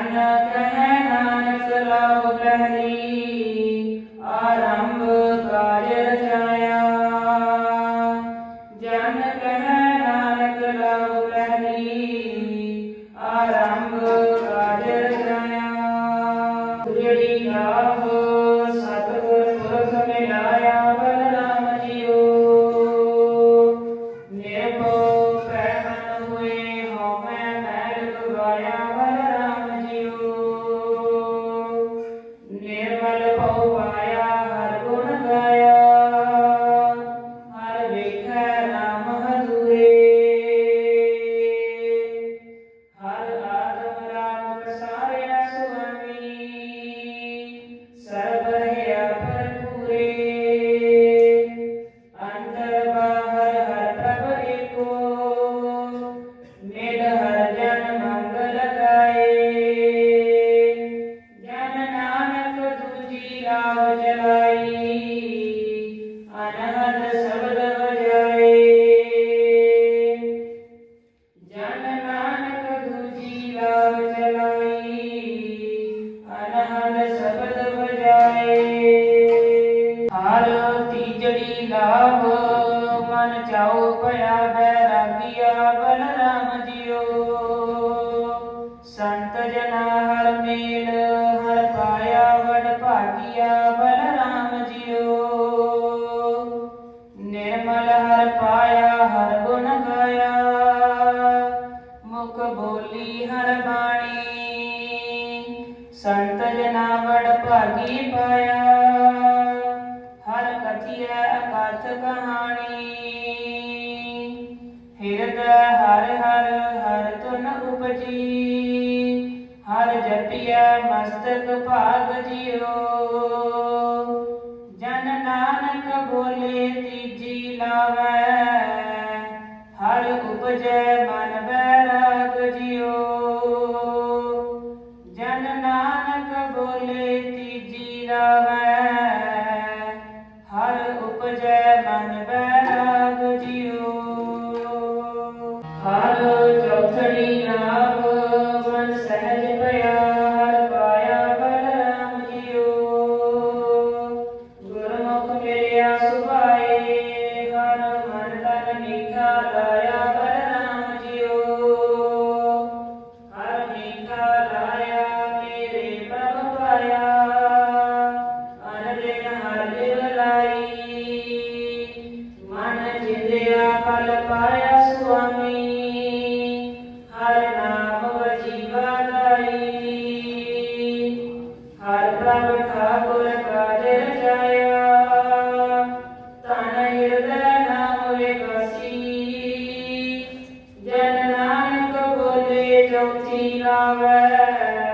கண்ண Adonai. ਸੰਤ ਜਨਾ ਵਡ ਭਾਗੀ ਪਾਇਆ ਹਰ ਕਥਿਆ ਅਕਥ ਕਹਾਣੀ। ਹਿਰਦ ਹਰ ਹਰ ਹਰ ਤੁਨ ਉਪਜੀ। ਹਰ ਜਪਿਆ ਮਸਤਕ ਭਾਗ ਜਿਉ। ਜਨ ਨਾਨਕ ਬੋਲੇ ਤੀਜੀ ਲਾਵੈ। ਹਰ ਉਪਜੈ Muleti Jiravan Yahweh.